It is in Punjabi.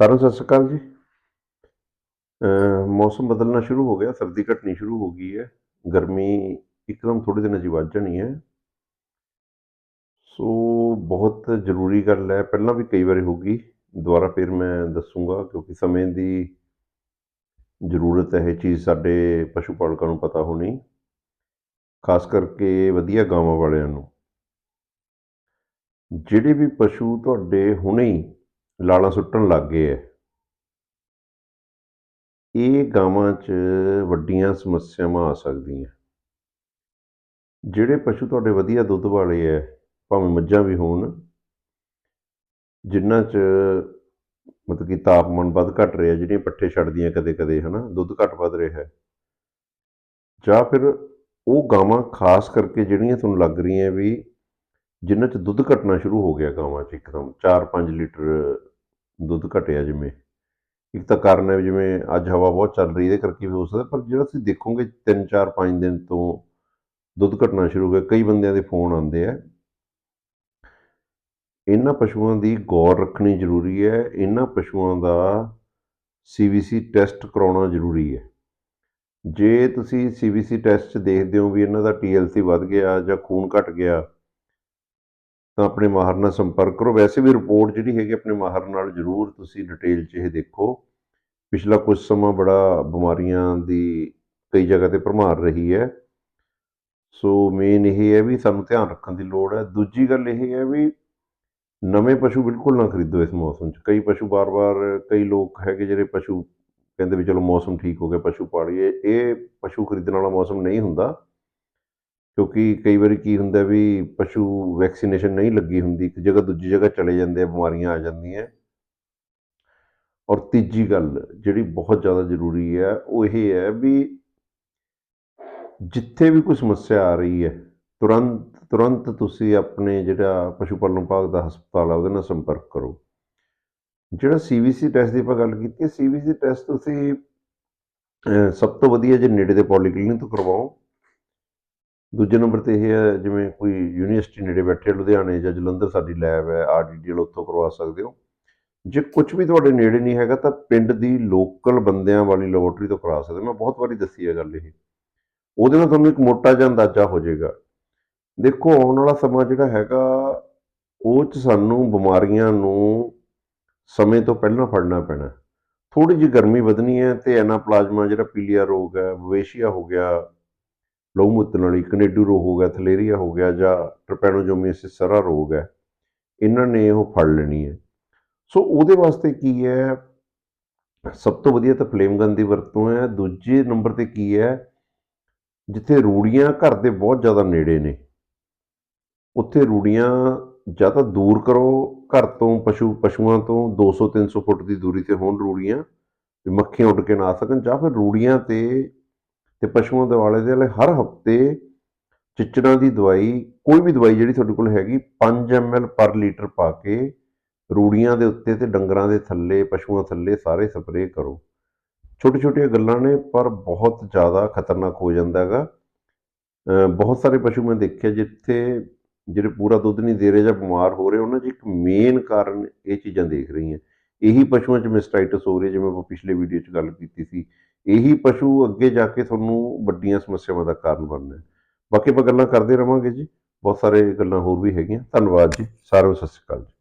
ਸਾਰਿਆਂ ਨੂੰ ਸਤਿ ਸ਼੍ਰੀ ਅਕਾਲ ਜੀ। ਮੌਸਮ ਬਦਲਣਾ ਸ਼ੁਰੂ ਹੋ ਗਿਆ, ਸਰਦੀ ਘਟਣੀ ਸ਼ੁਰੂ ਹੋ ਗਈ ਹੈ। ਗਰਮੀ ਇੱਕਦਮ ਥੋੜੇ ਦਿਨਾਂ 'ਚ ਵੱਧ ਜਾਣੀ ਹੈ। ਸੋ ਬਹੁਤ ਜ਼ਰੂਰੀ ਗੱਲ ਹੈ, ਪਹਿਲਾਂ ਵੀ ਕਈ ਵਾਰੀ ਹੋ ਗਈ ਦੁਬਾਰਾ ਫਿਰ ਮੈਂ ਦੱਸੂਗਾ, ਕਿਉਂਕਿ ਸਮੇਂ ਦੀ ਜ਼ਰੂਰਤ ਹੈ, ਇਹ ਚੀਜ਼ ਸਾਡੇ ਪਸ਼ੂ ਪਾਲਕਾਂ ਨੂੰ ਪਤਾ ਹੋਣੀ। ਖਾਸ ਕਰਕੇ ਵਧੀਆ ਗਾਵਾਂ ਵਾਲਿਆਂ ਨੂੰ। ਜਿਹੜੇ ਵੀ ਪਸ਼ੂ ਤੁਹਾਡੇ ਹੁਣੇ ਹੀ ਲਾਲਾਂ ਸੁੱਟਣ ਲੱਗ ਗਏ ਹੈ ਇਹ ਗਾਵਾਂ 'ਚ ਵੱਡੀਆਂ ਸਮੱਸਿਆਵਾਂ ਆ ਸਕਦੀਆਂ। ਜਿਹੜੇ ਪਸ਼ੂ ਤੁਹਾਡੇ ਵਧੀਆ ਦੁੱਧ ਵਾਲੇ ਹੈ ਭਾਵੇਂ ਮੱਝਾਂ ਵੀ ਹੋਣ ਜਿਨ੍ਹਾਂ 'ਚ ਮਤਲਬ ਕਿ ਤਾਪਮਾਨ ਵੱਧ ਘਟ ਰਿਹਾ, ਜਿਹੜੀਆਂ ਪੱਠੇ ਛੱਡਦੀਆਂ ਕਦੇ ਕਦੇ ਹਨਾ, ਦੁੱਧ ਘਟ ਵੱਧ ਰਿਹਾ। ਹੈ ਜਾਂ ਫਿਰ ਉਹ ਗਾਵਾਂ ਖਾਸ ਕਰਕੇ ਜਿਹੜੀਆਂ ਤੁਹਾਨੂੰ ਲੱਗ ਰਹੀਆਂ ਵੀ ਜਿਨ੍ਹਾਂ 'ਚ ਦੁੱਧ ਘਟਣਾ ਸ਼ੁਰੂ ਹੋ ਗਿਆ ਗਾਵਾਂ 'ਚ ਇੱਕਦਮ 4-5 ਲੀਟਰ ਦੁੱਧ ਘਟਿਆ ਜਿਵੇਂ। ਇੱਕ ਤਾਂ ਕਾਰਨ ਹੈ ਵੀ ਜਿਵੇਂ ਅੱਜ ਹਵਾ ਬਹੁਤ ਚੱਲ ਰਹੀ ਇਹਦੇ ਕਰਕੇ ਵੀ ਹੋ ਸਕਦਾ, ਪਰ ਜਿਹੜਾ ਤੁਸੀਂ ਦੇਖੋਗੇ 3-4-5 ਦਿਨ ਤੋਂ ਦੁੱਧ ਘਟਣਾ ਸ਼ੁਰੂ ਹੋ ਗਿਆ, ਕਈ ਬੰਦਿਆਂ ਦੇ ਫੋਨ ਆਉਂਦੇ ਆ। ਇਹਨਾਂ ਪਸ਼ੂਆਂ ਦੀ ਗੌਰ ਰੱਖਣੀ ਜ਼ਰੂਰੀ ਹੈ, ਇਹਨਾਂ ਪਸ਼ੂਆਂ ਦਾ ਸੀਵੀਸੀ ਟੈਸਟ ਕਰਾਉਣਾ ਜ਼ਰੂਰੀ ਹੈ। ਜੇ ਤੁਸੀਂ ਸੀਵੀਸੀ ਟੈਸਟ 'ਚ ਦੇਖਦੇ ਹੋ ਵੀ ਇਹਨਾਂ ਦਾ ਟੀਐਲਸੀ ਵੱਧ ਗਿਆ ਜਾਂ ਖੂਨ ਘਟ ਗਿਆ ਤਾਂ ਆਪਣੇ ਮਾਹਰ ਨਾਲ ਸੰਪਰਕ ਕਰੋ। ਵੈਸੇ ਵੀ ਰਿਪੋਰਟ ਜਿਹੜੀ ਹੈਗੀ ਆਪਣੇ ਮਾਹਰ ਨਾਲ ਜ਼ਰੂਰ ਤੁਸੀਂ ਡਿਟੇਲ 'ਚ ਇਹ ਦੇਖੋ। ਪਿਛਲਾ ਕੁਝ ਸਮਾਂ ਬੜਾ ਬਿਮਾਰੀਆਂ ਦੀ ਕਈ ਜਗ੍ਹਾ ਤੇ ਭਰਮਾਰ ਰਹੀ ਹੈ। ਸੋ ਮੇਨ ਇਹ ਹੈ ਵੀ ਸਾਨੂੰ ਧਿਆਨ ਰੱਖਣ ਦੀ ਲੋੜ ਹੈ। ਦੂਜੀ ਗੱਲ ਇਹ ਹੈ ਵੀ ਨਵੇਂ ਪਸ਼ੂ ਬਿਲਕੁਲ ਨਾ ਖਰੀਦੋ ਇਸ ਮੌਸਮ 'ਚ। ਕਈ ਪਸ਼ੂ ਬਾਰ-ਬਾਰ, ਕਈ ਲੋਕ ਹੈਗੇ ਜਿਹੜੇ ਪਸ਼ੂ ਕਹਿੰਦੇ ਵੀ ਚਲੋ ਮੌਸਮ ਠੀਕ ਹੋ ਗਿਆ, ਪਸ਼ੂ ਪਾਲੀਏ। ਇਹ ਪਸ਼ੂ ਖਰੀਦਣ ਵਾਲਾ ਮੌਸਮ ਨਹੀਂ ਹੁੰਦਾ। ਕਿਉਂਕਿ ਕਈ ਵਾਰੀ ਕੀ ਹੁੰਦਾ ਵੀ ਪਸ਼ੂ ਵੈਕਸੀਨੇਸ਼ਨ ਨਹੀਂ ਲੱਗੀ ਹੁੰਦੀ, ਇੱਕ ਜਗ੍ਹਾ ਦੂਜੀ ਜਗ੍ਹਾ ਚਲੇ ਜਾਂਦੇ ਆ, ਬਿਮਾਰੀਆਂ ਆ ਜਾਂਦੀਆਂ। ਔਰ ਤੀਜੀ ਗੱਲ ਜਿਹੜੀ ਬਹੁਤ ਜ਼ਿਆਦਾ ਜ਼ਰੂਰੀ ਹੈ, ਉਹ ਇਹ ਹੈ ਵੀ ਜਿੱਥੇ ਵੀ ਕੋਈ ਸਮੱਸਿਆ ਆ ਰਹੀ ਹੈ, ਤੁਰੰਤ ਤੁਰੰਤ ਤੁਸੀਂ ਆਪਣੇ ਜਿਹੜਾ ਪਸ਼ੂ ਪਾਲਣ ਵਿਭਾਗ ਦਾ ਹਸਪਤਾਲ ਆ, ਉਹਦੇ ਨਾਲ ਸੰਪਰਕ ਕਰੋ। ਜਿਹੜਾ ਸੀਵੀਸੀ ਟੈਸਟ ਦੀ ਆਪਾਂ ਗੱਲ ਕੀਤੀ ਹੈ ਸੀਵੀਸੀ ਟੈਸਟ ਤੁਸੀਂ ਸਭ ਤੋਂ ਵਧੀਆ ਜੇ ਨੇੜੇ ਦੇ ਪੋਲੀਕਲੀਨਿਕ ਤੋਂ ਕਰਵਾਓ। ਦੂਜੇ ਨੰਬਰ ਤੇ ਇਹ ਹੈ, ਜਿਵੇਂ ਕੋਈ ਯੂਨੀਵਰਸਿਟੀ ਨੇੜੇ ਬੈਠੇ ਲੁਧਿਆਣੇ ਜਾਂ ਜਲੰਧਰ ਸਾਡੀ ਲੈਬ ਹੈ ਆਰਡੀਡੀਐਲ ਉੱਥੋਂ ਕਰਵਾ ਸਕਦੇ ਹੋ। ਜੇ ਕੁਝ ਵੀ ਤੁਹਾਡੇ ਨੇੜੇ ਨਹੀਂ ਹੈਗਾ ਤਾਂ ਪਿੰਡ ਦੀ ਲੋਕਲ ਬੰਦਿਆਂ ਵਾਲੀ ਲੈਬੋਰਟਰੀ ਤੋਂ ਕਰਵਾ ਸਕਦੇ ਮੈਂ ਬਹੁਤ ਵਾਰੀ ਦੱਸੀ ਹੈ ਗੱਲ ਇਹ। ਉਹਦੇ ਨਾਲ ਤੁਹਾਨੂੰ ਇੱਕ ਮੋਟਾ ਜਿਹਾ ਅੰਦਾਜ਼ਾ ਹੋ ਜਾਏਗਾ। ਦੇਖੋ, ਆਉਣ ਵਾਲਾ ਸਮਾਂ ਜਿਹੜਾ ਹੈਗਾ, ਉਹ ਚ ਸਾਨੂੰ ਬਿਮਾਰੀਆਂ ਨੂੰ ਸਮੇਂ ਤੋਂ ਪਹਿਲਾਂ ਫੜਨਾ ਪੈਣਾ। ਥੋੜੀ ਜਿਹੀ ਗਰਮੀ ਵਧਣੀ ਹੈ ਤੇ ਐਨਾਪਲਾਜ਼ਮਾ ਜਿਹੜਾ ਪੀਲੀਆ ਰੋਗ ਹੈ ਬਵੇਸ਼ੀਆ ਹੋ ਗਿਆ ਲਹੂ ਮੂਤਰ ਵਾਲੀ ਕਨੇਡੂ ਰੋਗ ਹੋ ਗਿਆ, ਥਲੇਰੀਆ ਹੋ ਗਿਆ ਜਾਂ ਟ੍ਰਪੈਨੋਜੋਮੀਸਿਸ ਸਰਾ ਰੋਗ ਹੈ, ਇਹਨਾਂ ਨੇ ਉਹ ਫੜ ਲੈਣੀ ਹੈ। ਸੋ ਉਹਦੇ ਵਾਸਤੇ ਕੀ ਹੈ? ਸਭ ਤੋਂ ਵਧੀਆ ਤਾਂ ਫਲੇਮ ਗਨ ਦੀ ਵਰਤੋਂ ਹੈ। ਦੂਜੇ ਨੰਬਰ ਤੇ ਕੀ ਹੈ? ਜਿੱਥੇ ਰੂੜੀਆਂ ਘਰ ਦੇ ਬਹੁਤ ਜ਼ਿਆਦਾ ਨੇੜੇ ਨੇ, ਉੱਥੇ ਰੂੜੀਆਂ ਜਾਂ ਤਾਂ ਦੂਰ ਕਰੋ, ਘਰ ਤੋਂ ਪਸ਼ੂ, ਪਸ਼ੂਆਂ ਤੋਂ 200 300 ਫੁੱਟ ਦੀ ਦੂਰੀ ਤੇ ਹੋਣ ਰੂੜੀਆਂ, ਵੀ ਮੱਖੀਆਂ ਉੱਡ ਕੇ ਨਾ ਆ ਸਕਣ ਜਾਂ ਫਿਰ ਰੂੜੀਆਂ ਤੇ ਤੇ ਪਸ਼ੂਆਂ ਦੇ ਵਾਲੇ ਦੇ ਵਾਲੇ ਹਰ ਹਫ਼ਤੇ ਚਿੱਚੜਾਂ ਦੀ ਦਵਾਈ, ਕੋਈ ਵੀ ਦਵਾਈ ਜਿਹੜੀ ਤੁਹਾਡੇ ਕੋਲ ਹੈਗੀ 5 ml ਪਰ ਲੀਟਰ ਪਾ ਕੇ ਰੂੜੀਆਂ ਦੇ ਉੱਤੇ ਤੇ ਡੰਗਰਾਂ ਦੇ ਥੱਲੇ, ਪਸ਼ੂਆਂ ਥੱਲੇ ਸਾਰੇ ਸਪਰੇਅ ਕਰੋ। ਛੋਟੀ ਛੋਟੀਆਂ ਗੱਲਾਂ ਨੇ, ਪਰ ਬਹੁਤ ਜ਼ਿਆਦਾ ਖਤਰਨਾਕ ਹੋ ਜਾਂਦਾ ਹੈਗਾ। ਬਹੁਤ ਸਾਰੇ ਪਸ਼ੂ ਮੈਂ ਦੇਖਿਆ ਜਿੱਥੇ ਜਿਹੜੇ ਪੂਰਾ ਦੁੱਧ ਨਹੀਂ ਦੇ ਰਹੇ ਜਾਂ ਬਿਮਾਰ ਹੋ ਰਹੇ, ਉਹਨਾਂ 'ਚ ਇੱਕ ਮੇਨ ਕਾਰਨ ਇਹ ਚੀਜ਼ਾਂ ਦੇਖ ਰਹੀਆਂ। ਇਹੀ ਪਸ਼ੂਆਂ 'ਚ ਮਿਸਟਾਈਟਸ ਹੋ ਰਹੀ ਜਿਵੇਂ ਆਪਾਂ ਪਿਛਲੇ ਵੀਡੀਓ 'ਚ ਗੱਲ ਕੀਤੀ ਸੀ। ਇਹੀ ਪਸ਼ੂ ਅੱਗੇ ਜਾ ਕੇ ਤੁਹਾਨੂੰ ਵੱਡੀਆਂ ਸਮੱਸਿਆਵਾਂ ਦਾ ਕਾਰਨ ਬਣਨਾ ਹੈ। ਬਾਕੀ ਆਪਾਂ ਗੱਲਾਂ ਕਰਦੇ ਰਵਾਂਗੇ ਜੀ। ਬਹੁਤ ਸਾਰੇ ਗੱਲਾਂ ਹੋਰ ਵੀ ਹੈਗੀਆਂ। ਧੰਨਵਾਦ ਜੀ। ਸਾਰਿਆਂ ਨੂੰ ਸਤਿ ਸ਼੍ਰੀ ਅਕਾਲ ਜੀ।